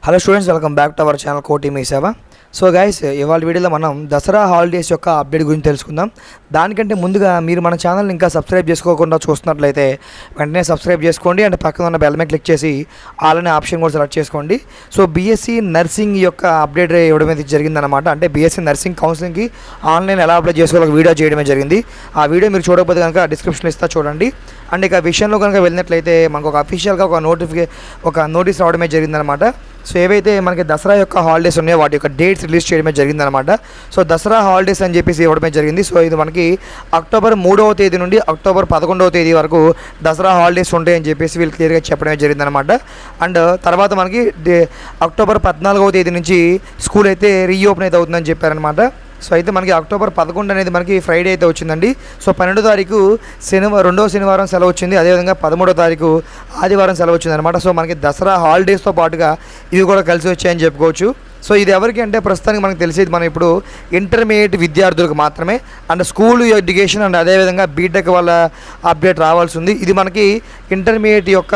Hello students welcome back to our channel కోటి మీ సేవ సో గైస్ ఇవాళ వీడియోలో మనం దసరా హాలిడేస్ యొక్క అప్డేట్ గురించి తెలుసుకుందాం. దానికంటే ముందుగా మీరు మన ఛానల్ ఇంకా సబ్స్క్రైబ్ చేసుకోకుండా చూస్తున్నట్లయితే వెంటనే సబ్స్క్రైబ్ చేసుకోండి అండ్ పక్కన ఉన్న బెల్ మీద క్లిక్ చేసి అలానే ఆప్షన్ కూడా సెలెక్ట్ చేసుకోండి. సో బీఎస్సీ నర్సింగ్ యొక్క అప్డేట్ ఇవ్వడం అనేది జరిగిందనమాట అంటే బీఎస్సీ నర్సింగ్ కౌన్సిలింగ్కి ఆన్లైన్ ఎలా అప్లై చేసుకోవాలో వీడియో చేయడమే జరిగింది. ఆ వీడియో మీరు చూడకపోతే కనుక డిస్క్రిప్షన్ ఇస్తా చూడండి. అండ్ ఇక విషయంలో కనుక వెళ్ళినట్లయితే మనకు ఒక అఫీషియల్గా ఒక నోటిఫికే ఒక నోటీస్ రావడమే జరిగిందనమాట సో ఏవైతే మనకి దసరా యొక్క హాలిడేస్ ఉన్నాయో వాటి యొక్క డేట్స్ రిలీజ్ చేయడమే జరిగిందనమాట. సో దసరా హాలిడేస్ అని చెప్పేసి ఇవ్వడమే జరిగింది. సో ఇది మనకి అక్టోబర్ మూడవ తేదీ నుండి అక్టోబర్ పదకొండవ తేదీ వరకు దసరా హాలిడేస్ ఉంటాయని చెప్పేసి వీళ్ళు క్లియర్గా చెప్పడమే జరిగిందనమాట. అండ్ తర్వాత మనకి డే- అక్టోబర్ పద్నాలుగవ తేదీ నుంచి స్కూల్ అయితే రీఓపెన్ అయితే అవుతుందని చెప్పారనమాట. సో అయితే మనకి అక్టోబర్ పదకొండు అనేది మనకి ఫ్రైడే అయితే వచ్చిందండి. సో పన్నెండో తారీఖు శనివారం రెండో శనివారం సెలవు వచ్చింది. అదేవిధంగా పదమూడో తారీఖు ఆదివారం సెలవు వచ్చింది అనమాట సో మనకి దసరా హాలిడేస్తో పాటుగా ఇవి కూడా కలిసి వచ్చాయని చెప్పుకోవచ్చు. సో ఇది ఎవరికి అంటే ప్రస్తుతానికి మనకు తెలిసేది మనం ఇప్పుడు ఇంటర్మీడియట్ విద్యార్థులకు మాత్రమే. అండ్ స్కూల్ ఎడ్యుకేషన్ అండ్ అదేవిధంగా బీటెక్ వాళ్ళ అప్డేట్ రావాల్సి ఉంది. ఇది మనకి ఇంటర్మీడియట్ యొక్క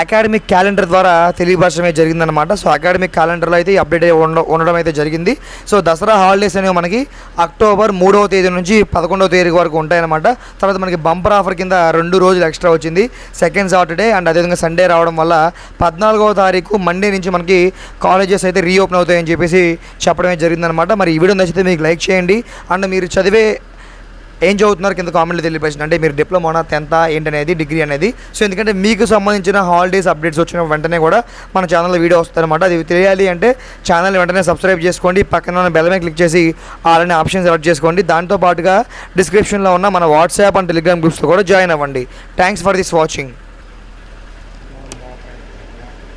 అకాడమిక్ క్యాలెండర్ ద్వారా తెలియపరచడమే జరిగిందనమాట సో అకాడమిక్ క్యాలెండర్లో అయితే అప్డేట్ ఉండ ఉండడం అయితే జరిగింది. సో దసరా హాలిడేస్ అనేవి మనకి అక్టోబర్ మూడవ తేదీ నుంచి పదకొండవ తేదీ వరకు ఉంటాయన్నమాట. తర్వాత మనకి బంపర్ ఆఫర్ కింద రెండు రోజులు ఎక్స్ట్రా వచ్చింది. సెకండ్ సాటర్డే అండ్ అదేవిధంగా సండే రావడం వల్ల పద్నాలుగవ తారీఖు మండే నుంచి మనకి కాలేజెస్ అయితే రీఓపెన్ అవుతాయని చెప్పేసి చెప్పడమే జరిగిందనమాట మరి ఈ వీడియో నచ్చితే మీకు లైక్ చేయండి. అండ్ మీరు చదివే ఏం చదువుతున్నారు? కింద కామెంట్లో తెలియపరిచిన అంటే మీరు డిప్లొమానా టెన్త్ ఏంటనేది డిగ్రీ అనేది. సో ఎందుకంటే మీకు సంబంధించిన హాలిడేస్ అప్డేట్స్ వచ్చిన వెంటనే కూడా మన ఛానల్లో వీడియో వస్తారనమాట అది తెలియాలి అంటే ఛానల్ వెంటనే సబ్స్క్రైబ్ చేసుకోండి. పక్కన ఉన్న బెల్ మీద క్లిక్ చేసి అలానే ఆప్షన్ సెలెక్ట్ చేసుకోండి. దాంతో పాటుగా డిస్క్రిప్షన్లో ఉన్న మన వాట్సాప్ అండ్ టెలిగ్రామ్ గ్రూప్స్లో కూడా జాయిన్ అవ్వండి. Thanks for this watching